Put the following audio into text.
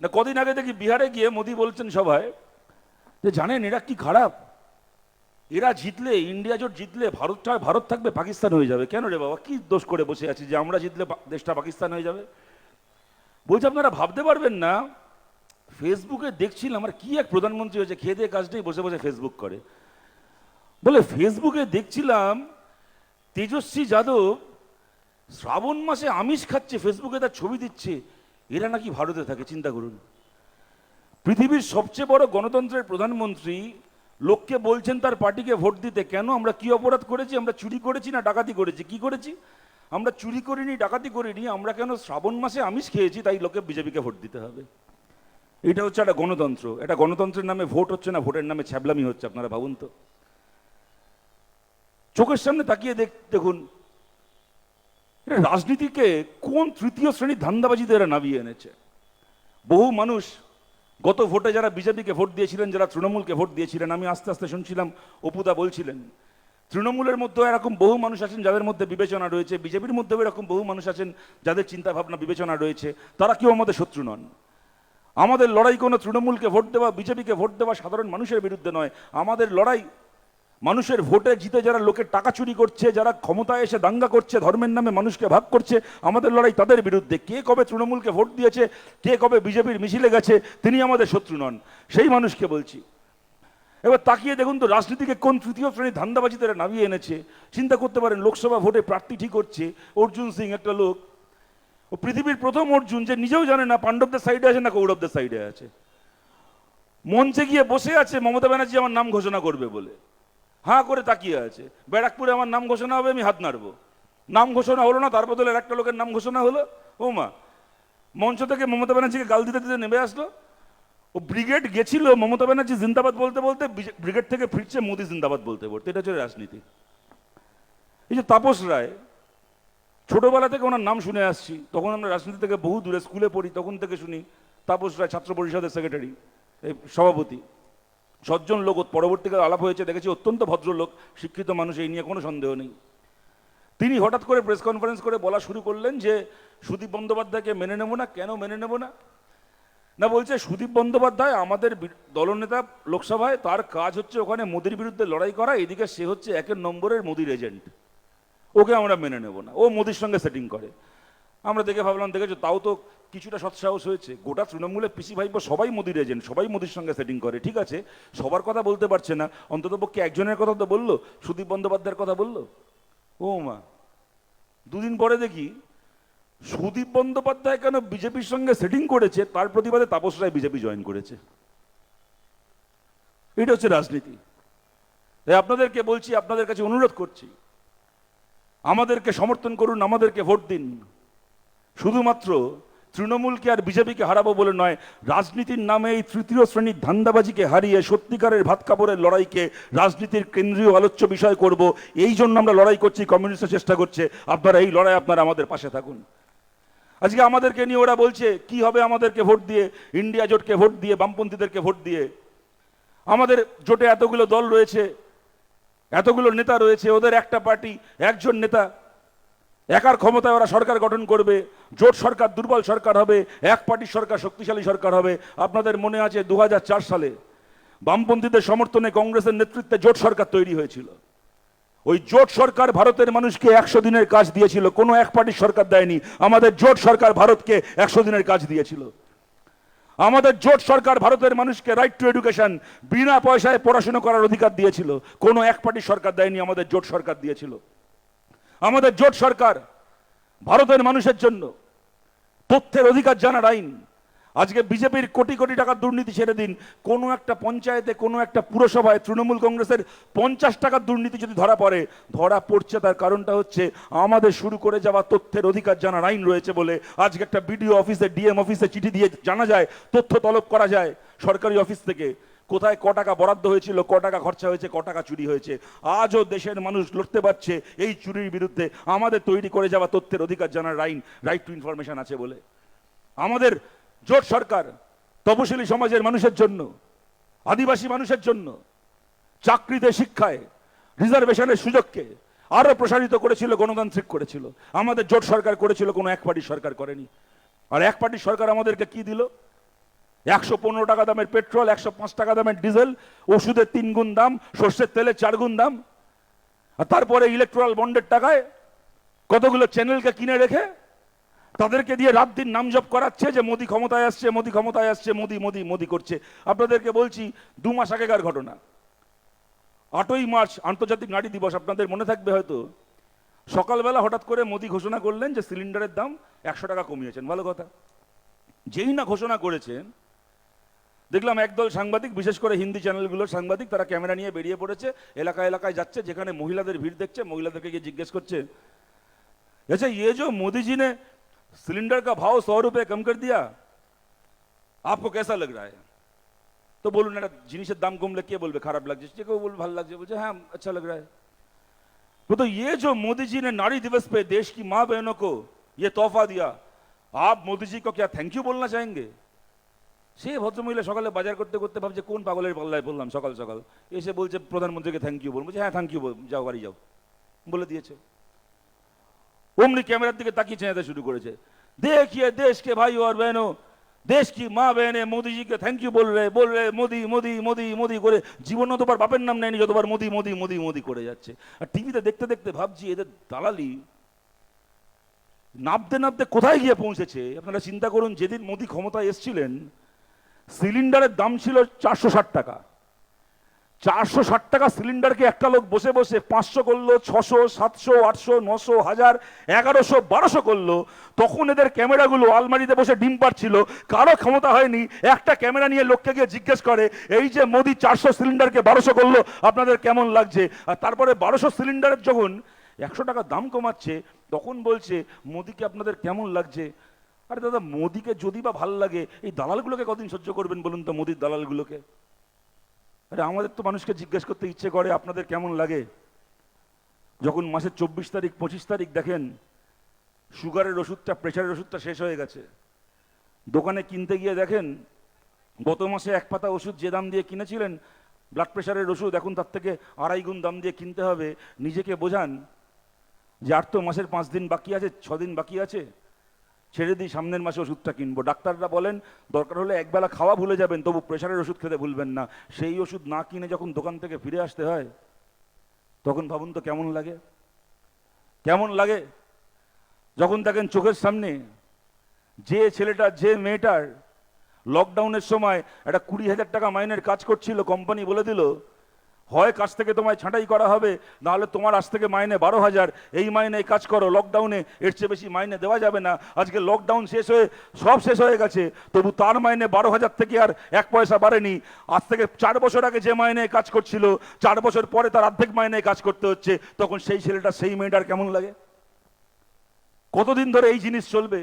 না, কদিন আগে দেখি বিহারে গিয়ে মোদি বলছেন সবাই যে, জানেন, এরা কি খারাপ? এরা জিতলে, ইন্ডিয়া জোট জিতলে ভারতটা ভারত থাকবে, পাকিস্তান হয়ে যাবে। কেন রে বাবা? কি দোষ করে বসে আছি যে, আমরা জিতলে দেশটা পাকিস্তান হয়ে যাবে? বলছি, আপনারা ভাবতে পারবেন না, ফেসবুকে দেখছিলাম, আর কি এক প্রধানমন্ত্রী হয়েছে, খেয়ে দিয়ে কাজটাই বসে বসে ফেসবুক করে। বলে, ফেসবুকে দেখছিলাম, তেজস্বী যাদব শ্রাবণ মাসে আমিষ খাচ্ছে, ফেসবুকে তার ছবি দিচ্ছে। এরা নাকি ভারতে থাকে, চিন্তা করুন। পৃথিবীর সবচেয়ে বড় গণতন্ত্রের প্রধানমন্ত্রী লোককে বলছেন তার পার্টিকে ভোট দিতে, কেন? আমরা কি অপরাধ করেছি? আমরা চুরি করেছি না ডাকাতি করেছি? কি করেছি? আমরা চুরি করিনি, ডাকাতি করিনি, আমরা কেন শ্রাবণ মাসে আমিষ খেয়েছি, তাই লোকে বিজেপিকে ভোট দিতে হবে? এটা হচ্ছে একটা গণতন্ত্র। এটা গণতন্ত্রের নামে ভোট হচ্ছে না, ভোটের নামে ছ্যাবলামি হচ্ছে, আপনারা ভাবুন তো। চোখের সামনে তাকিয়ে দেখ দেখুন রাজনীতিকে কোন তৃতীয় শ্রেণির ধান্দাবাজিতে এরা নামিয়ে এনেছে? বহু মানুষ গত ভোটে যারা বিজেপিকে ভোট দিয়েছিলেন, যারা তৃণমূলকে ভোট দিয়েছিলেন, আমি আস্তে আস্তে শুনছিলাম অপুদা বলছিলেন, তৃণমূলের মধ্যেও এরকম বহু মানুষ আছেন যাদের মধ্যে বিবেচনা রয়েছে, বিজেপির মধ্যেও এরকম বহু মানুষ আছেন যাদের চিন্তা ভাবনা বিবেচনা রয়েছে, তারা কেউ আমাদের শত্রু নন। আমাদের লড়াই কোনো তৃণমূলকে ভোট দেওয়া, বিজেপিকে ভোট দেওয়া সাধারণ মানুষের বিরুদ্ধে নয়, আমাদের লড়াই মানুষের ভোটে জিতে যারা লোকের টাকা চুরি করছে, যারা ক্ষমতায় এসে দাঙ্গা করছে, ধর্মের নামে মানুষকে ভাগ করছে, আমাদের লড়াই তাদের বিরুদ্ধে। কে কবে তৃণমূলকে ভোট দিয়েছে, কে কবে বিজেপির মিছিলে গেছে, তিনি আমাদের শত্রু নন। সেই মানুষকে বলছি। এবার তাকিয়ে দেখুন তো, রাজনীতিকে কোন তৃতীয় শ্রেণির ধান্দাবাজিতে এরা নামিয়ে এনেছে। চিন্তা করতে পারেন, লোকসভা ভোটে প্রার্থী ঠিক করছে, অর্জুন সিং একটা লোক। ও পৃথিবীর প্রথম অর্জুন, যে নিজেও জানে না পাণ্ডবদের সাইডে আছে না কৌরবদের সাইডে আছে। মঞ্চে গিয়ে বসে আছে মমতা ব্যানার্জি, আমার নাম ঘোষণা করবে বলে। হাঁ করে তাকিয়ে আছে। ব্যারাকপুরে আমার নাম ঘোষণা হবে, আমি হাত নাড়বো। নাম ঘোষণা হলো না, তার বদলে একটা লোকের নাম ঘোষণা হলো। ও মা, মঞ্চ থেকে মমতা ব্যানার্জিকে গাল দিতে দিতে নেমে আসলো। ও ব্রিগেড গেছিল মমতা ব্যানার্জি জিন্দাবাদ বলতে বলতে ব্রিগেড থেকে ফিরছে মোদি জিন্দাবাদ বলতে বলতে। এটা হচ্ছে রাজনীতি। এই যে তাপস রায়, ছোটবেলা থেকে ওনার নাম শুনে আসছি। তখন আমরা রাজনীতি থেকে বহু দূরে, স্কুলে পড়ি, তখন থেকে শুনি। তাপস রায় ছাত্র পরিষদের সেক্রেটারি সভাপতি। সজ্জন লোক পরবর্তীকালে আলাপ হয়েছে, দেখেছি অত্যন্ত ভদ্রলোক, শিক্ষিত মানুষ, এই নিয়ে কোনো সন্দেহ নেই। তিনি হঠাৎ করে প্রেস কনফারেন্স করে বলা শুরু করলেন যে, সুদীপ বন্দ্যোপাধ্যায়কে মেনে নেব না? কেন মেনে নেব না? না, বলছে, সুদীপ বন্দ্যোপাধ্যায় আমাদের দলনেতা লোকসভায়, তার কাজ হচ্ছে ওখানে মোদির বিরুদ্ধে লড়াই করা, এদিকে সে হচ্ছে একের নম্বরের মোদির এজেন্ট। ওকে আমরা মেনে নেব না। ও মোদির সঙ্গে সেটিং করে। আমরা দেখে ভাবলাম দেখেছ তাও তো কিছুটা সৎসাহস হয়েছে। গোটা তৃণমূলের পিসি ভাইপো সবাই মোদির এজেন্ট সবাই মোদির সঙ্গে সেটিং করে, ঠিক আছে? সবার কথা বলতে পারছে না। অন্তত পক্ষে একজনের কথা তো বলল, সুদীপ বন্দ্যোপাধ্যায়ের কথা বলল। ও মা। দুদিন পরে দেখি, সুদীপ বন্দ্যোপাধ্যায় কেন বিজেপির সঙ্গে সেটিং করেছে, তার প্রতিবাদে তাপস রায় বিজেপি জয়েন করেছে। এটা হচ্ছে রাজনীতি। তাই আপনাদেরকে বলছি, আপনাদের কাছে অনুরোধ করছি, আমাদেরকে সমর্থন করুন, আমাদেরকে ভোট দিন। শুধুমাত্র তৃণমূলকে আর বিজেপিকে হারাবো বলে নয়, রাজনীতির নামে এই তৃতীয় শ্রেণির ধান্দাবাজিকে হারিয়ে সত্যিকারের ভাত কাপড়ের লড়াইকে রাজনীতির কেন্দ্রীয় আলোচ্য বিষয় করব। এই জন্য আমরা লড়াই করছি কমিউনিস্ট চেষ্টা করছে। আপনারা এই লড়াই আপনারা আমাদের পাশে থাকুন। আজকে আমাদেরকে নিয়ে ওরা বলছে, কি হবে আমাদেরকে ভোট দিয়ে? ইন্ডিয়া জোটকে ভোট দিয়ে? বামপন্থীদেরকে ভোট দিয়ে? আমাদের জোটে এতগুলো দল রয়েছে, এতগুলো নেতা রয়েছে, ওদের একটা পার্টি, একজন নেতা একার ক্ষমতায় ওরা সরকার গঠন করবে, জোট সরকার, দুর্বল সরকার হবে, এক পার্টির সরকার শক্তিশালী সরকার হবে। আপনাদের মনে আছে দু হাজার চার সালে বামপন্থীদের সমর্থনে কংগ্রেসের নেতৃত্বে জোট সরকার তৈরি হয়েছিল। ওই জোট সরকার ভারতের মানুষকে একশো দিনের কাজ দিয়েছিল, কোনো এক পার্টির সরকার দেয়নি। আমাদের জোট সরকার ভারতকে একশো দিনের কাজ দিয়েছিল। আমাদের জোট সরকার ভারতের মানুষকে রাইট টু এডুকেশন বিনা পয়সায় পড়াশোনা করার অধিকার দিয়েছিল। কোনো এক পার্টির সরকার দেয়নি, আমাদের জোট সরকার দিয়েছিল। আমাদের জোট সরকার, ভারতের মানুষের জন্য তথ্যের অধিকার জানার আইন। আজকে বিজেপির কোটি কোটি টাকার দুর্নীতি ছেড়ে দিন, কোনো একটা পঞ্চায়েতে, কোনো একটা পুরসভায় তৃণমূল কংগ্রেসের পঞ্চাশ টাকার দুর্নীতি যদি ধরা পড়ে, ধরা পড়ছে তার কারণটা হচ্ছে আমাদের শুরু করে যাওয়া তথ্যের অধিকার জানার আইন রয়েছে বলে আজকে একটা বিডিও অফিসে, ডিএম অফিসে চিঠি দিয়ে জানা যায়, তথ্য তলব করা যায় সরকারি অফিস থেকে। কোথায় ক টাকা বরাদ্দ হয়েছিল, ক টাকা খরচা হয়েছে, ক টাকা চুরি হয়েছে। আজও দেশের মানুষ লড়তে পারছে এই চুরির বিরুদ্ধে। আমাদের তৈরি করে যাওয়া তথ্যের অধিকার জানার আইন রাইট টু ইনফরমেশন আছে বলে। আমাদের জোট সরকার তপশিলি সমাজের মানুষের জন্য, আদিবাসী মানুষের জন্য, চাকরিতে শিক্ষায় রিজার্ভেশনের সুযোগকে আরও প্রসারিত করেছিল, গণতান্ত্রিক করেছিল। আমাদের জোট সরকার করেছিল, কোনো এক পার্টির সরকার করেনি। আর এক পার্টির সরকার আমাদেরকে কি দিল? একশো পনেরো টাকা দামের পেট্রোল, একশো পাঁচ টাকা দামের ডিজেল, ওষুধের তিন গুণ দাম, সর্ষের তেলের চার গুণ দাম। আর তারপরে ইলেকট্রাল বন্ডের টাকায় কতগুলো চ্যানেলকে কিনে রেখে তাদেরকে দিয়ে রাত দিন নাম জপ করাচ্ছে যে মোদি ক্ষমতায় আসছে, মোদি ক্ষমতায় আসছে, মোদি মোদি মোদি করছে। আপনাদেরকে বলছি, দু মাস আগেকার ঘটনা। আটই মার্চ, আন্তর্জাতিক নারী দিবস, আপনাদের মনে থাকবে হয়তো। সকালবেলা হঠাৎ করে মোদি ঘোষণা করলেন যে সিলিন্ডারের দাম একশো টাকা কমিয়েছেন। ভালো কথা। যেই না ঘোষণা করেছেন দেখলাম একদল সাংবাদিক বিশেষ করে হিন্দি চ্যানেলগুলোর সাংবাদিক তারা ক্যামেরা নিয়ে বেরিয়ে পড়েছে এলাকা এলাকায় যাচ্ছে যেখানে মহিলাদের ভিড় দেখছে মহিলাদেরকে গিয়ে জিজ্ঞেস করছে अच्छा ये जो मोदी जी ने सिलेंडर का भाव सौ रुपए कम कर दिया आपको कैसा लग रहा है তো বলুন একটা জিনিসের দাম কমলে কে বলবে খারাপ লাগছে যে কেউ বলবে ভালো লাগছে বলছে হ্যাঁ अच्छा लग रहा है तो, तो ये जो मोदी जी ने नारी दिवस पे देश की माँ बहनों को ये तोहफा दिया आप मोदी जी को क्या थैंक यू बोलना चाहेंगे সে ভদ্রমহিলা সকালে বাজার করতে করতে ভাবছে, কোন পাগলের পাল্লায় বললাম সকাল সকাল? এসে বলছে, প্রধানমন্ত্রীকে থ্যাংক ইউ বলব। হ্যাঁ থ্যাংক ইউ বল, যাও, বাড়ি যাও। বলে দিয়েছে। অমনি ক্যামেরার দিকে তাকিয়ে চেঁচাতে শুরু করেছে। দেখিয়ে দেশকে ভাই আর বেনো দেশ কি মা বেনে মোদিজিকে থ্যাংক ইউ বল রে মোদি মোদি মোদি মোদি করে জীবন তোবার বাপের নাম নেয়নি, যতবার মোদি মোদি মোদি মোদি করে যাচ্ছে। আর টিভিতে দেখতে দেখতে ভাবছি, এদের দালালি নাবতে নাবতে কোথায় গিয়ে পৌঁছেছে? আপনারা চিন্তা করুন, যেদিন মোদি ক্ষমতায় এসছিলেন সিলিন্ডারের দাম ছিল চারশো ষাট টাকা। চারশো ষাট টাকা সিলিন্ডারকে একটা লোক বসে বসে পাঁচশো করল, ছশো, সাতশো, আটশো, নশো, হাজার, এগারোশো, বারোশো করল। তখন এদের ক্যামেরাগুলো আলমারিতে বসে ডিম পাচ্ছিল কারও ক্ষমতা হয়নি। একটা ক্যামেরা নিয়ে লোককে গিয়ে জিজ্ঞেস করে, এই যে মোদি চারশো সিলিন্ডারকে বারোশো করল, আপনাদের কেমন লাগছে? আর তারপরে বারোশো সিলিন্ডারের যখন একশো টাকা দাম কমাচ্ছে, তখন বলছে, মোদিকে আপনাদের কেমন লাগছে? আরে দাদা, মোদিকে যদি বা ভালো লাগে, এই দালালগুলোকে কদিন সহ্য করবেন বলুন তো, মোদির দালালগুলোকে? আরে আমাদের তো মানুষকে জিজ্ঞেস করতে ইচ্ছে করে, আপনাদের কেমন লাগে? যখন মাসের চব্বিশ তারিখ, পঁচিশ তারিখ দেখেন, সুগারের ওষুধটা, প্রেশারের ওষুধটা শেষ হয়ে গেছে। দোকানে কিনতে গিয়ে দেখেন, গত মাসে এক পাতা ওষুধ যে দাম দিয়ে কিনেছিলেন ব্লাড প্রেশারের ওষুধ, এখন তার থেকে আড়াই গুণ দাম দিয়ে কিনতে হবে, নিজেকে বোঝান যে আর তো মাসের পাঁচ দিন বাকি আছে, ছ দিন বাকি আছে। ছেড়ে দিই, সামনের মাসে ওষুধটা কিনবো। ডাক্তাররা বলেন, দরকার হলে একবেলা খাওয়া ভুলে যাবেন, তবু প্রেশারের ওষুধ খেতে ভুলবেন না। সেই ওষুধ না কিনে যখন দোকান থেকে ফিরে আসতে হয়, তখন ভাবুন তো কেমন লাগে। কেমন লাগে? যখন দেখেন চোখের সামনে যে ছেলেটা, যে মেয়েটার লকডাউনের সময় একটা কুড়ি হাজার টাকা মাইনের কাজ করছিল কোম্পানি বলে দিল হয় কাজ থেকে তোমায় ছাঁটাই করা হবে, নাহলে তোমার আজ থেকে মাইনে বারো হাজার। এই মাইনে কাজ করো লকডাউনে এর চেয়ে বেশি মাইনে দেওয়া যাবে না। আজকে লকডাউন শেষ হয়ে, সব শেষ হয়ে গেছে। তবু তার মাইনে বারো হাজার থেকে আর এক পয়সা বাড়েনি। আজ থেকে চার বছর আগে যে মাইনে কাজ করছিল, চার বছর পরে তার অর্ধেক মাইনে কাজ করতে হচ্ছে, তখন সেই ছেলেটা, সেই মেয়েটার কেমন লাগে? কতদিন ধরে এই জিনিস চলবে?